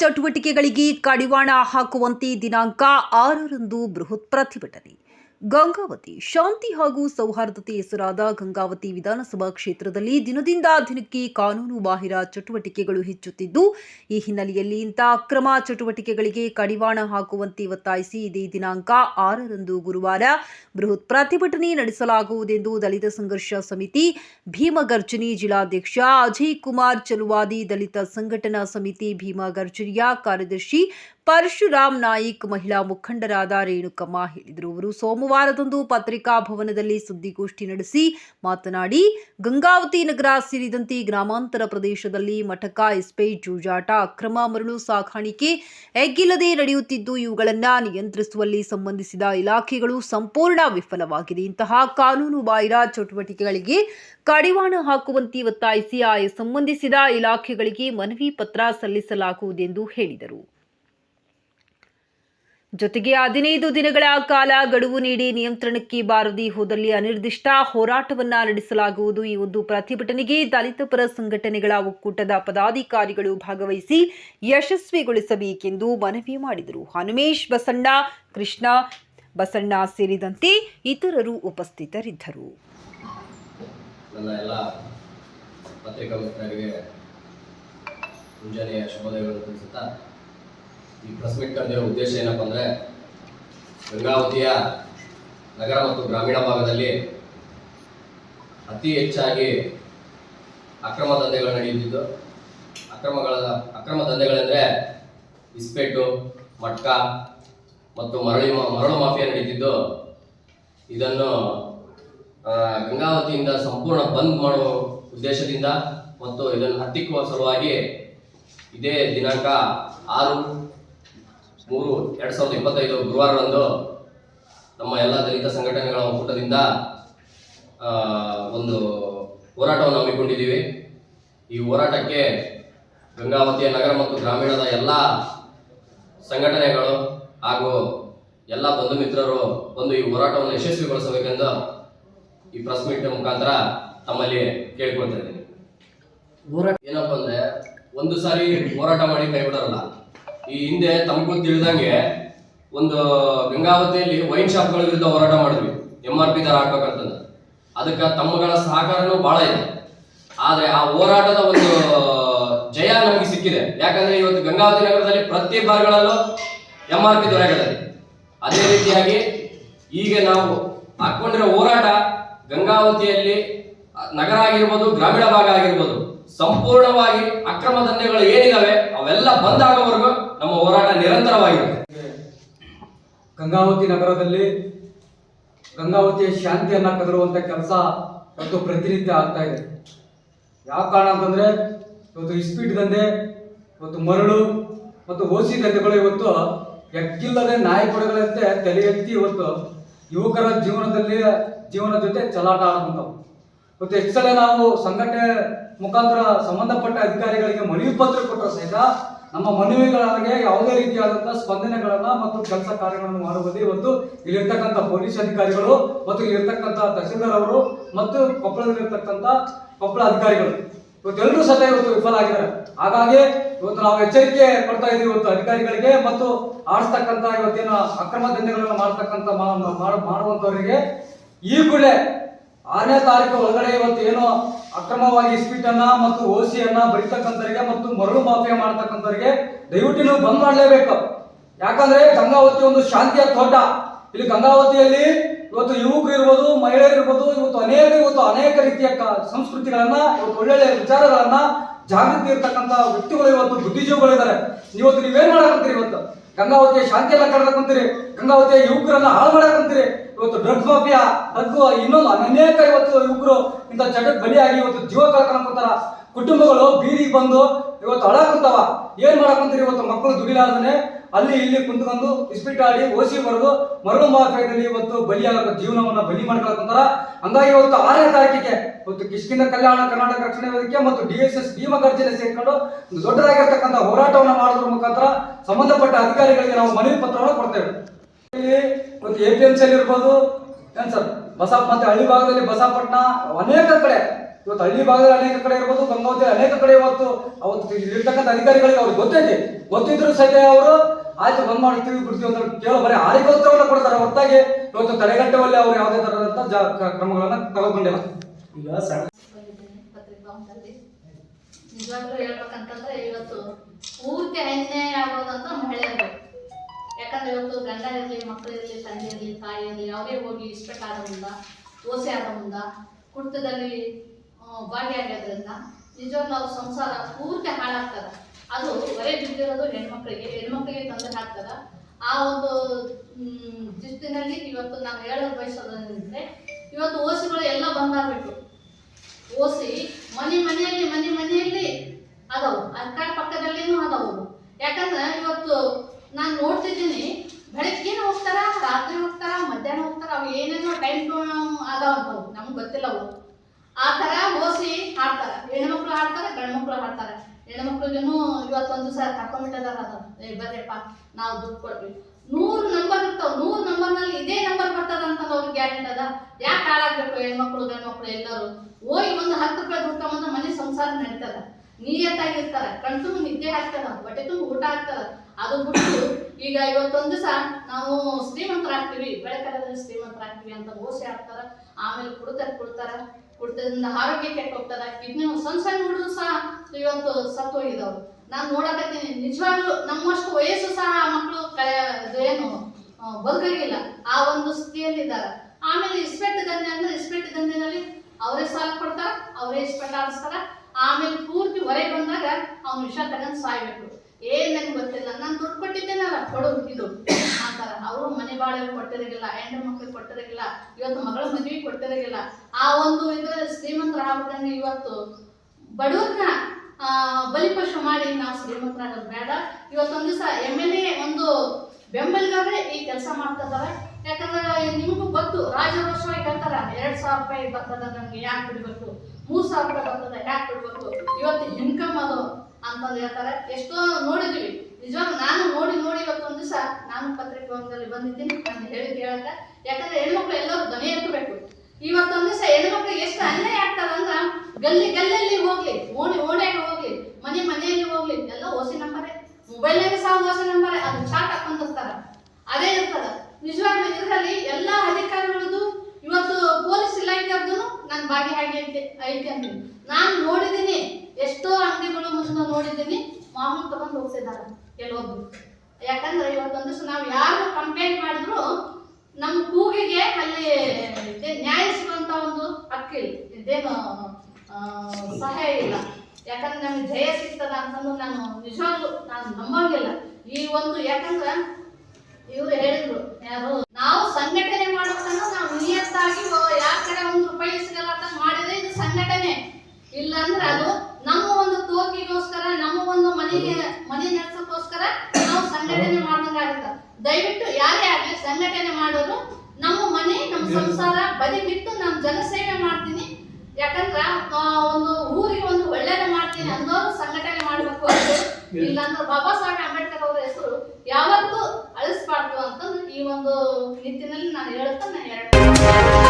ಚಟುವಟಿಕೆಗಳಿಗೆ ಕಡಿವಾಣ ಹಾಕುವಂತೆ ದಿನಾಂಕ ಆರರಂದು ಬೃಹತ್ ಪ್ರತಿಭಟನೆ. ಗಂಗಾವತಿ. ಶಾಂತಿ ಹಾಗೂ ಸೌಹಾರ್ದತೆ ಹೆಸರಾದ ಗಂಗಾವತಿ ವಿಧಾನಸಭಾ ಕ್ಷೇತ್ರದಲ್ಲಿ ದಿನದಿಂದ ದಿನಕ್ಕೆ ಕಾನೂನು ಬಾಹಿರ ಚಟುವಟಿಕೆಗಳು ಹೆಚ್ಚುತ್ತಿದ್ದು, ಈ ಹಿನ್ನೆಲೆಯಲ್ಲಿ ಇಂಥ ಅಕ್ರಮ ಚಟುವಟಿಕೆಗಳಿಗೆ ಕಡಿವಾಣ ಹಾಕುವಂತೆ ಒತ್ತಾಯಿಸಿ ಇದೇ ದಿನಾಂಕ ಆರರಂದು ಗುರುವಾರ ಬೃಹತ್ ಪ್ರತಿಭಟನೆ ನಡೆಸಲಾಗುವುದೆಂದು ದಲಿತ ಸಂಘರ್ಷ ಸಮಿತಿ, ಭೀಮಗರ್ಜನಿ ಜಿಲ್ಲಾಧ್ಯಕ್ಷ ಅಜಯ್ ಕುಮಾರ್ ಚಲುವಾದಿ ದಲಿತ ಸಂಘಟನಾ ಸಮಿತಿ ಭೀಮಗರ್ಜನಿಯ ಕಾರ್ಯದರ್ಶಿ ಪರಶುರಾಮ್ ನಾಯಿಕ್ ಮಹಿಳಾ ಮುಖಂಡರಾದ ರೇಣುಕಮ್ಮ ಹೇಳಿದರು. ಅವರು ಸೋಮವಾರದಂದು ಪತ್ರಿಕಾ ಭವನದಲ್ಲಿ ಸುದ್ದಿಗೋಷ್ಠಿ ನಡೆಸಿ ಮಾತನಾಡಿ, ಗಂಗಾವತಿ ನಗರ ಸೇರಿದಂತೆ ಗ್ರಾಮಾಂತರ ಪ್ರದೇಶದಲ್ಲಿ ಮಠಕ ಇಸ್ಪೇಟ್ ಜೂಜಾಟ, ಅಕ್ರಮ ಮರಳು ಸಾಗಾಣಿಕೆ ಎಗ್ಗಿಲ್ಲದೆ ನಡೆಯುತ್ತಿದ್ದು ಇವುಗಳನ್ನು ನಿಯಂತ್ರಿಸುವಲ್ಲಿ ಸಂಬಂಧಿಸಿದ ಇಲಾಖೆಗಳು ಸಂಪೂರ್ಣ ವಿಫಲವಾಗಿದೆ. ಇಂತಹ ಕಾನೂನು ಬಾಹಿರ ಚಟುವಟಿಕೆಗಳಿಗೆ ಕಡಿವಾಣ ಹಾಕುವಂತೆ ಒತ್ತಾಯಿಸಿ ಆಯಾ ಸಂಬಂಧಿಸಿದ ಇಲಾಖೆಗಳಿಗೆ ಮನವಿ ಪತ್ರ ಸಲ್ಲಿಸಲಾಗುವುದೆಂದು ಹೇಳಿದರು. ಜೊತೆಗೆ ಹದಿನೈದು ದಿನಗಳ ಕಾಲ ಗಡುವು ನೀಡಿ ನಿಯಂತ್ರಣಕ್ಕೆ ಬಾರದಿ ಹೋದಲ್ಲಿ ಅನಿರ್ದಿಷ್ಟ ಹೋರಾಟವನ್ನ ನಡೆಸಲಾಗುವುದು ಈ ಒಂದು ಪ್ರತಿಭಟನೆಗೆ ದಲಿತ ಪರ ಸಂಘಟನೆಗಳ ಒಕ್ಕೂಟದ ಪದಾಧಿಕಾರಿಗಳು ಭಾಗವಹಿಸಿ ಯಶಸ್ವಿಗೊಳಿಸಬೇಕೆಂದು ಮನವಿ ಮಾಡಿದರು. ಹನುಮೇಶ್ ಬಸಣ್ಣ, ಕೃಷ್ಣ ಬಸಣ್ಣ ಸೇರಿದಂತೆ ಇತರರು ಉಪಸ್ಥಿತರಿದ್ದರು. ಈ ಪ್ರೆಸ್ ಮೀಟ್ ಕರೆದಿರೋ ಉದ್ದೇಶ ಏನಪ್ಪ ಅಂದರೆ ಗಂಗಾವತಿಯ ನಗರ ಮತ್ತು ಗ್ರಾಮೀಣ ಭಾಗದಲ್ಲಿ ಅತಿ ಹೆಚ್ಚಾಗಿ ಅಕ್ರಮ ದಂಧೆಗಳು ನಡೆಯುತ್ತಿದ್ದು, ಅಕ್ರಮಗಳ, ಅಕ್ರಮ ದಂಧೆಗಳೆಂದರೆ ಇಸ್ಪೆಟ್ಟು ಮಟ್ಕ ಮತ್ತು ಮರಳಿ ಮರಳು ಮಾಫಿಯಾ ನಡೀತಿದ್ದು. ಇದನ್ನು ಗಂಗಾವತಿಯಿಂದ ಸಂಪೂರ್ಣ ಬಂದ್ ಮಾಡುವ ಉದ್ದೇಶದಿಂದ ಮತ್ತು ಇದನ್ನು ಹತ್ತಿಕ್ಕುವ ಸಲುವಾಗಿ ಇದೇ ದಿನಾಂಕ ಆರು ಮೂರು ಎರಡು ಸಾವಿರದ ಇಪ್ಪತ್ತೈದು ಗುರುವಾರದಂದು ನಮ್ಮ ಎಲ್ಲ ದಲಿತ ಸಂಘಟನೆಗಳ ಒಕ್ಕೂಟದಿಂದ ಒಂದು ಹೋರಾಟವನ್ನು ಹಮ್ಮಿಕೊಂಡಿದ್ದೀವಿ. ಈ ಹೋರಾಟಕ್ಕೆ ಗಂಗಾವತಿಯ ನಗರ ಮತ್ತು ಗ್ರಾಮೀಣದ ಎಲ್ಲ ಸಂಘಟನೆಗಳು ಹಾಗೂ ಎಲ್ಲ ಬಂಧು ಮಿತ್ರರು ಬಂದು ಈ ಹೋರಾಟವನ್ನು ಯಶಸ್ವಿಗೊಳಿಸಬೇಕೆಂದು ಈ ಪ್ರೆಸ್ ಮೀಟ್ ಮುಖಾಂತರ ತಮ್ಮಲ್ಲಿ ಕೇಳ್ಕೊಳ್ತಾ ಇದ್ದೀನಿ. ಹೋರಾಟ ಏನಪ್ಪ ಅಂದ್ರೆ ಒಂದು ಸಾರಿ ಹೋರಾಟ ಮಾಡಿ ಕೈ ಬಿಡೋರಲ್ಲ. ಈ ಹಿಂದೆ ತಮಗೂ ತಿಳಿದಂಗೆ ಒಂದು ಗಂಗಾವತಿಯಲ್ಲಿ ವೈನ್ ಶಾಪ್ಗಳ ವಿರುದ್ಧ ಹೋರಾಟ ಮಾಡಿದ್ವಿ. ಎಂ ಆರ್ ಪಿ ದರ ಹಾಕ್ಬೇಕಂತಂದ್ರೆ ಅದಕ್ಕೆ ತಮ್ಮಗಳ ಸಹಕಾರನೂ ಬಹಳ ಇದೆ. ಆದ್ರೆ ಆ ಹೋರಾಟದ ಒಂದು ಜಯ ನಮಗೆ ಸಿಕ್ಕಿದೆ. ಯಾಕಂದ್ರೆ ಇವತ್ತು ಗಂಗಾವತಿ ನಗರದಲ್ಲಿ ಪ್ರತಿ ಬಾರ್ಗಳಲ್ಲೂ ಎಂ ಆರ್ ಪಿ ದೊರೆಗಳಲ್ಲಿ ಅದೇ ರೀತಿಯಾಗಿ ಈಗ ನಾವು ಹಾಕೊಂಡಿರೋ ಹೋರಾಟ ಗಂಗಾವತಿಯಲ್ಲಿ ನಗರ ಆಗಿರ್ಬೋದು, ಗ್ರಾಮೀಣ ಭಾಗ ಆಗಿರ್ಬೋದು, ಸಂಪೂರ್ಣವಾಗಿ ಅಕ್ರಮ ದಂಧೆಗಳು ಏನಿದಾವೆ, ಅವೆಲ್ಲ ಬಂದಾಗೋವರೆಗೂ ನಮ್ಮ ಹೋರಾಟ ನಿರಂತರವಾಗಿದೆ. ಗಂಗಾವತಿ ನಗರದಲ್ಲಿ ಗಂಗಾವತಿಯ ಶಾಂತಿಯನ್ನ ಕದರುವಂತ ಕೆಲಸ ಇವತ್ತು ಪ್ರತಿನಿತ್ಯ ಆಗ್ತಾ ಇದೆ. ಯಾವ ಕಾರಣ ಅಂತಂದ್ರೆ, ಇವತ್ತು ಇಸ್ಪೀಟ್ ದಂಧೆ, ಇವತ್ತು ಮರಳು, ಮತ್ತು ಓಸಿ ದಂಧೆಗಳು ಇವತ್ತು ಎಕ್ಕಿಲ್ಲದೆ ನಾಯಿ ಕೊಡೆಗಳಂತೆ ತಲೆ ಎತ್ತಿ ಇವತ್ತು ಯುವಕರ ಜೀವನದಲ್ಲಿ, ಜೀವನ ಜೊತೆ ಚಲಾಟ ಆಡುವಂಥವು ಇವತ್ತು ಸಲ ನಾವು ಸಂಘಟನೆ ಮುಖಾಂತರ ಸಂಬಂಧಪಟ್ಟ ಅಧಿಕಾರಿಗಳಿಗೆ ಮನವಿ ಪತ್ರ ಕೊಟ್ಟರು ಸಹಿತ ನಮ್ಮ ಮನವಿಗಳಿಗೆ ಯಾವುದೇ ರೀತಿಯಾದಂತಹ ಸ್ಪಂದನೆಗಳನ್ನ ಮತ್ತು ಕೆಲಸ ಕಾರ್ಯಗಳನ್ನು ಮಾಡುವಲ್ಲಿ ಇವತ್ತು ಇಲ್ಲಿರ್ತಕ್ಕಂಥ ಪೊಲೀಸ್ ಅಧಿಕಾರಿಗಳು ಮತ್ತು ಇಲ್ಲಿರ್ತಕ್ಕಂಥ ತಹಸೀಲ್ದಾರ್ ಅವರು ಮತ್ತು ಕೊಪ್ಪಳದಲ್ಲಿರ್ತಕ್ಕಂಥ ಕೊಪ್ಪಳ ಅಧಿಕಾರಿಗಳು. ಇವತ್ತೆಲ್ಲರೂ ಸಹ ಇವತ್ತು ವಿಫಲ ಆಗಿದ್ದಾರೆ. ಹಾಗಾಗಿ ಇವತ್ತು ನಾವು ಎಚ್ಚರಿಕೆ ಕೊಡ್ತಾ ಇದ್ದೀವಿ ಇವತ್ತು ಅಧಿಕಾರಿಗಳಿಗೆ ಮತ್ತು ಆಡಿಸ್ತಕ್ಕಂಥ ಇವತ್ತೇನು ಅಕ್ರಮ ದಂಧೆಗಳನ್ನು ಮಾಡ್ತಕ್ಕಂಥ ಮಾಡುವಂಥವರಿಗೆ ಈ ಆರನೇ ತಾರೀಕು ಒಳಗಡೆ ಇವತ್ತು ಏನು ಅಕ್ರಮವಾಗಿ ಸ್ಪೀಟ್ ಅನ್ನ ಮತ್ತು ಓಸಿಯನ್ನ ಬರೀತಕ್ಕಂಥವರಿಗೆ ಮತ್ತು ಮರಳು ಮಾಫಿಯಾ ಮಾಡ್ತಕ್ಕಂಥವ್ರಿಗೆ ದಯವಿಟ್ಟು ನೀವು ಬಂದ್ ಮಾಡಲೇಬೇಕು. ಯಾಕಂದ್ರೆ ಗಂಗಾವತಿ ಒಂದು ಶಾಂತಿಯ ತೋಟ. ಇಲ್ಲಿ ಗಂಗಾವತಿಯಲ್ಲಿ ಇವತ್ತು ಯುವಕರು ಇರ್ಬೋದು, ಮಹಿಳೆಯರು ಇರ್ಬೋದು, ಇವತ್ತು ಅನೇಕ ಇವತ್ತು ಅನೇಕ ರೀತಿಯ ಸಂಸ್ಕೃತಿಗಳನ್ನ, ಇವತ್ತು ಒಳ್ಳೊಳ್ಳೆ ವಿಚಾರಗಳನ್ನ ಜಾಗೃತಿ ಇರ್ತಕ್ಕಂಥ ವ್ಯಕ್ತಿಗಳು ಇವತ್ತು ಬುದ್ಧಿಜೀವಿಗಳಿದ್ದಾರೆ ಇವತ್ತು ನೀವೇನ್ ಮಾಡಕಂತೀರಿ ಇವತ್ತು? ಗಂಗಾವತಿಯ ಶಾಂತಿಯನ್ನ ಕುಂತೀರಿ. ಗಂಗಾವತಿಯ ಯುವಕರನ್ನ ಹಾಳು ಮಾಡಕಂತೀರಿ ಇವತ್ತು ಡ್ರಗ್ಸ್ ಮಾಫಿಯಾ ಡ್ರಗ್ ಇನ್ನೊಂದು ಅನೇಕ ಇವತ್ತು ಯುವಕರು ಇಂಥ ಚಟಕ್ಕೆ ಬಲಿಯಾಗಿ ಇವತ್ತು ಜೀವ ಕಳ್ಕೊಳಕಂತಾರ ಕುಟುಂಬಗಳು ಬೀದಿಗೆ ಬಂದು ಇವತ್ತು ಅಳಕಂತಾವ ಏನ್ ಮಾಡಕಂತೀರಿ ಇವತ್ತು ಮಕ್ಕಳು ದುಡಿಲಾರ್ದನೆ ಅಲ್ಲಿ ಇಲ್ಲಿ ಕುಂತ್ಕೊಂಡು ಇಸ್ಪಿಟ್ ಆಡಿ ಓಸಿ ಬರೆದು ಮರಳು ಮಾಫಿಯಾದಲ್ಲಿ ಇವತ್ತು ಬಲಿಯಾಗ ಜೀವನವನ್ನ ಬಲಿ ಮಾಡ್ಕೊಳಕಂತಾರ ಹಂಗಾಗಿ ಇವತ್ತು ಆರನೇ ತಾರೀಕಿಗೆ ಇವತ್ತು ಕಿಷ್ಕಿಂದ ಕಲ್ಯಾಣ ಕರ್ನಾಟಕ ರಕ್ಷಣೆ ವೇದಿಕೆ ಮತ್ತು D S S Bhima Garjane ಸೇರ್ಕೊಂಡು ದೊಡ್ಡದಾಗಿರ್ತಕ್ಕಂಥ ಹೋರಾಟವನ್ನ ಮಾಡೋದ್ರ ಮುಖಾಂತರ ಸಂಬಂಧಪಟ್ಟ ಅಧಿಕಾರಿಗಳಿಗೆ ನಾವು ಮನವಿ ಪತ್ರವನ್ನು ಕೊಡ್ತೇವೆ. ಇಲ್ಲಿ ಇವತ್ತು ಎ ಪಿ ಎಂ ಸಿ ಇರ್ಬೋದು, ಏನ್ ಸರ್, ಬಸಪ್ಪ ಮತ್ತೆ ಹಳ್ಳಿ ಭಾಗದಲ್ಲಿ ಬಸಾಪಟ್ಟಣ ಅನೇಕ ಕಡೆ ಇವತ್ತು ಹಳ್ಳಿ ಭಾಗದಲ್ಲಿ ಅನೇಕ ಕಡೆ ಇರ್ಬೋದು ಗಂಗಾವತಿ ಅನೇಕ ಕಡೆ ಇವತ್ತು ಅವತ್ತು ಇಲ್ಲಿರ್ತಕ್ಕಂಥ ಅಧಿಕಾರಿಗಳಿಗೆ ಅವ್ರಿಗೆ ಗೊತ್ತೈತಿ. ಗೊತ್ತಿದ್ರು ಸಹಿತ ಅವರು ಆಯ್ತು ಬಂದ್ ಮಾಡ್ತೀವಿ ಬಿಡ್ತೀವಿ ಅಂತ ಕೇಳೋ ಬರೀ ಆರಿಕೆ ಉತ್ತರವನ್ನ ಕೊಡ್ತಾರೆ. ಹೊರತಾಗಿ ಇವತ್ತು ತಡೆಗಟ್ಟುವಲ್ಲಿ ಅವ್ರು ಯಾವುದೇ ತರದಂತ ಜಾ ಕ್ರಮಗಳನ್ನು ತಗೊಂಡಿಲ್ಲ ಈಗ ನಿಜವಾಗ್ಲೂ ಹೇಳ್ಬೇಕಂತಂದ್ರೆ ಇವತ್ತು ಪೂರ್ತಿ ಅನ್ಯಾಯ ಆಗೋದಂತ ಮಹಿಳೆಯರು. ಯಾಕಂದ್ರೆ ಇವತ್ತು ಗಂಡ ಇರಲಿ ಮಕ್ಕಳು ಇರಲಿ ತಂದೆ ಇರಲಿ ತಾಯಿ ಇರಲಿ ಅವರೇ ಹೋಗಿ ಇಷ್ಟಕ್ಕಾದ ಮುಂದ ಓಸೆ ಆದ ಮುಂದ ಕುಡಿತದಲ್ಲಿ ಭಾಗಿಯಾಗೋದ್ರಿಂದ ನಿಜವಾಗ್ಲೂ ಅವ್ರ ಸಂಸಾರ ಪೂರ್ತಿ ಹಾಳಾಗ್ತದ. ಅದು ಬರೇ ಬಿದ್ದಿರೋದು ಹೆಣ್ಮಕ್ಳಿಗೆ ಹೆಣ್ಮಕ್ಳಿಗೆ ತೊಂದರೆ ಆಗ್ತದ. ಆ ಒಂದು ದಿಸ್ತಿನಲ್ಲಿ ಇವತ್ತು ನಾವು ಹೇಳಲು ಬಯಸೋದಂದ್ರೆ ಇವತ್ತು ಓಸಿಗಳು ಎಲ್ಲ ಬಂದಾಗ್ಬಿಟ್ಟು ಓಸಿ ಮನೆ ಮನೆಯಲ್ಲಿ ಮನೆ ಮನೆಯಲ್ಲಿ ಅದಾವು. ಅಕ್ಕ ಪಕ್ಕದಲ್ಲಿನೂ ಅದಾವು. ಯಾಕಂದ್ರೆ ಇವತ್ತು ನಾನು ನೋಡ್ತಿದ್ದೀನಿ ಬೆಳಗ್ಗೆ ಹೋಗ್ತಾರ, ರಾತ್ರಿ ಹೋಗ್ತಾರ, ಮಧ್ಯಾಹ್ನ ಹೋಗ್ತಾರ, ಅವು ಏನೇನೋ ಟೈಮ್ ಅದಾವಂತವು. ನಮ್ಗೆ ಗೊತ್ತಿಲ್ಲ ಅವು. ಆ ಥರ ಓಸಿ ಹಾಡ್ತಾರೆ. ಹೆಣ್ಮಕ್ಳು ಹಾಡ್ತಾರ ಗಂಡ್ಮಕ್ಳು ಹಾಡ್ತಾರೆ. ಹೆಣ್ಮಕ್ಳಿಗೂ ಇವತ್ತೊಂದು ದಿವಸ ಕರ್ಕೊಂಡ್ಬಿಟ್ಟದಾರ ಅದು. ಏ, ಬರ್ರಿಪ್ಪ, ನಾವು ದುಡ್ಡು ಕೊಡ್ತೀವಿ. ನೂರು ನಂಬರ್ ಇರ್ತಾವ. ನೂರು ನಂಬರ್ನಲ್ಲಿ ಇದೇ ನಂಬರ್ ಬರ್ತದ ಅಂತ ಅವ್ರಿಗೆ ಗ್ಯಾರಂಟಿ ಅದ. ಯಾಕೆ ಹಾಳಾಗ್ಬೇಕು ಹೆಣ್ಮಕ್ಳು ಗಂಡ್ಮಕ್ಳು ಎಲ್ಲರೂ? ಹೋಗಿ ಒಂದು ಹತ್ತು ರೂಪಾಯಿ ತಗೊಂಡು ಮನೆ ಸಂಸಾರ ನಡೀತದ. ನೀಯತ್ತಾಗಿರ್ತಾರೆ. ಕಣ್ಸು ನಿದ್ದೆ ಹಾಕ್ತದ ಬಟ್ಟೆ ತುಂಬ ಊಟ ಆಗ್ತದ. ಅದು ಬಿಟ್ಟು ಈಗ ಇವತ್ತೊಂದು ಸಹ ನಾವು ಶ್ರೀಮಂತರಾಗ್ತೀವಿ. ಬೆಳಕಾಲದಲ್ಲಿ ಶ್ರೀಮಂತರಾಗ್ತೀವಿ ಅಂತ ಓಸೆ ಹಾಕ್ತಾರ. ಆಮೇಲೆ ಕುಡ್ತಾರೆ ಕುಡ್ತಾರ. ಕುಡ್ತದಿಂದ ಆರೋಗ್ಯ ಕೆಟ್ಟ ಹೋಗ್ತದ. ಕಿಡ್ನಿ ಸಣ್ಣ ಸಣ್ಣ ಹುಡುಗರು ಸಹ ಇವತ್ತು ಸತ್ತು ಹೋಗಿದವ್ರು ನಾನು ನೋಡಕತ್ತೀನಿ. ನಿಜವಾಗ್ಲೂ ನಮ್ಮಷ್ಟು ವಯಸ್ಸು ಸಹ ಆ ಮಕ್ಕಳು ಏನು ಬದುಕಾಗಿಲ್ಲ. ಆ ಒಂದು ಸ್ಥಿತಿಯಲ್ಲಿದ್ದಾರೆ. ಆಮೇಲೆ ಇಸ್ಪೆಟ್ ದಂಧೆ ಅಂದ್ರೆ ಇಸ್ಪೆಟ್ ದಂಧೆನಲ್ಲಿ ಅವರೇ ಸಾಲ ಕೊಡ್ತಾರ, ಅವರೇ ಇಸ್ಪೆಟ್ ಆಡಿಸ್ತಾರ ಆಮೇಲೆ ಪೂರ್ತಿ ಹೊರಗೆ ಬಂದಾಗ ಅವ್ನ ವಿಷ ತಗೊಂಡು ಸಾಯ್ಬೇಕು. ಏನ್ ನಂಗೆ ಗೊತ್ತಿಲ್ಲ. ನಾನು ದುಡ್ಡು ಕೊಟ್ಟಿದ್ದೇನಲ್ಲ, ಕೊಡು ಇದು. ಅಂತಾರ ಅವರು ಮನೆ ಬಾಳೆ ಕೊಟ್ಟಿರಂಗಿಲ್ಲ ಹೆಣ್ಣು ಮಕ್ಕಳಿಗೆ ಕೊಟ್ಟಿರಂಗಿಲ್ಲ, ಇವತ್ತು ಮಗಳ ಮದುವೆ ಕೊಟ್ಟಿರಂಗಿಲ್ಲ. ಆ ಒಂದು ಇದ್ರೆ ಶ್ರೀಮಂತರ ಆಗ್ಬೇಕಂದ್ರೆ ಇವತ್ತು ಬಡವ್ರನ್ನ ಬಲಿಪಶು ಮಾಡಿ ನಾವು ಶ್ರೀಮಂತರಾಗೋದು ಬೇಡ. ಇವತ್ತೊಂದು ದಿವಸ ಎಂ ಎಲ್ ಎ ಒಂದು ಬೆಂಬಲಿಗಾದ್ರೆ ಈ ಕೆಲಸ ಮಾಡ್ತಾರೆ ಯಾಕಂದ್ರೆ ನಿಮಗೂ ಗೊತ್ತು, ರಾಜರೋಷವಾಗಿ ಹೇಳ್ತಾರ, ಎರಡ್ ಸಾವಿರ ರೂಪಾಯಿ ಬರ್ತದ ನಮ್ಗೆ ಯಾಕೆ ಬಿಡ್ಬೇಕು? ಮೂರ್ ಸಾವಿರ ರೂಪಾಯಿ ಬರ್ತದ, ಯಾಕೆ ಬಿಡ್ಬೇಕು? ಇವತ್ತು ಇನ್ಕಮ್ ಅದು ಅಂತಂದು ಹೇಳ್ತಾರೆ. ಎಷ್ಟೋ ನೋಡಿದ್ವಿ. ನಿಜವಾಗ ನಾನು ನೋಡಿ ನೋಡಿ ಇವತ್ತೊಂದು ದಿವಸ ನಾನು ಪತ್ರಿಕೆ ಒಂದಲ್ಲಿ ಬಂದಿದ್ದೀನಿ ಅಂತ ಹೇಳಿ ಹೇಳಕ್ಕ ಯಾಕಂದ್ರೆ ಹೆಣ್ಮಕ್ಳು ಎಲ್ಲರೂ ಧ್ವನಿ ಎತ್ತಬೇಕು. ಇವತ್ತೊಂದು ದಿವಸ ಹೆಣ್ಮಕ್ಳಿಗೆ ಎಷ್ಟು ಅನ್ಯಾಯ ಆಗ್ತದ ಅಂದ್ರ ಗಲ್ಲಿ ಗಲ್ಲಲ್ಲಿ ಹೋಗ್ಲಿ ಓಣಿ ಓಣ್ಯಾಗ ಹೋಗ್ಲಿ, ಮನೆ, ಮನೆಯಲ್ಲಿ ಹೋಗ್ಲಿ, ಎಲ್ಲ ಓಸಿ ನಂಬರೇ. ಮೊಬೈಲ್ನಾಗ ಸಹ ಓಸಿ ನಂಬರೇ. ಅದು ಚಾಟ್ ಹಾಕೊಂಡಿರ್ತಾರ ಅದೇ ಇರ್ತದ. ನಿಜವಾಗ್ಲೂ ಇದರಲ್ಲಿ ಎಲ್ಲಾ ಅಧಿಕಾರಿಗಳದ್ದು ಇವತ್ತು ಪೊಲೀಸ್ ಇಲಾಖೆಯವ್ರದ್ದು ನಾನು ಹಾಗೆ ಐತೆ ಐತೆ ಅಂತ ನಾನು ನೋಡಿದ್ದೀನಿ ಎಷ್ಟೋ ಮುಂದೆ ನೋಡಿದ್ದೀನಿ ಮಾಮೂಲು ತಗೊಂಡು ಹೋಗ್ತಿದ್ದಾರೆ ಕೆಲವೊಬ್ರು ಯಾಕಂದ್ರೆ ಇವತ್ತೊಂದು ದಿವಸ ನಾವು ಯಾರು ಕಂಪ್ಲೇಂಟ್ ಮಾಡಿದ್ರು ನಮ್ಮ ಕೂಗಿಗೆ ಅಲ್ಲಿ ನ್ಯಾಯ ಸಿಗುವಂತ ಒಂದು ಹಕ್ಕಿ ಇದೇನು ಸಹಾಯ ಇಲ್ಲ. ಯಾಕಂದ್ರೆ ನಮ್ಗೆ ಜಯ ಸಿಗ್ತದ ಅಂತಂದು ನಾನು ನಿಜವಾಗ್ಲು ನಾನು ನಂಬಂಗಿಲ್ಲ. ಈ ಒಂದು, ಯಾಕಂದ್ರೆ ಇವ್ರು ಹೇಳಿದ್ರು, ಯಾರು ನಾವು ಸಂಘಟನೆ ಮಾಡ್ಬೇಕಂದ್ರೆ ನಾವು ನಿಯತ್ತಾಗಿ ಯಾವ ಕಡೆ ಒಂದು ರೂಪಾಯಿ ಸಿಗಲಾರ್ದ ಮಾಡಿದ್ರೆ ಇದು ಸಂಘಟನೆ ಇಲ್ಲ ಅಂದ್ರೆ ಅದು ನಮ್ಮ ಒಂದು ತೋಕಿಗೋಸ್ಕರ ನಮ್ಮ ಒಂದು ಮನೆಗೆ ಮನೆ ನಡೆಸೋಕ್ಕೋಸ್ಕರ ನಾವು ಸಂಘಟನೆ ಮಾಡ್ದಂಗಾಗುತ್ತೆ ದಯವಿಟ್ಟು ಯಾರೇ ಆಗ್ಲಿ ಸಂಘಟನೆ ಮಾಡೋರು ನಮ್ಮ ಮನೆ ನಮ್ಮ ಸಂಸಾರ ಬದಿ ಬಿಟ್ಟು ನಾನು ಜನಸೇವೆ ಮಾಡ್ತೀನಿ ಯಾಕಂದ್ರ ಆ, ಒಂದು ಊರಿಗೆ ಒಂದು ಒಳ್ಳೇದ ಮಾಡ್ತೀನಿ ಅನ್ನೋರು ಸಂಘಟನೆ ಮಾಡಬೇಕು ಇಲ್ಲಾಂದ್ರೆ ಬಾಬಾ ಸಾಹೇಬ್ ಅಂಬೇಡ್ಕರ್ ಅವರ ಹೆಸರು ಯಾವತ್ತೂ ಅಳಿಸ್ಬಾರ್ದು ಅಂತಂದು ಈ ಒಂದು ನಿಟ್ಟಿನಲ್ಲಿ ನಾನು ಹೇಳುತ್ತಾ ನಾನು ಎರಡು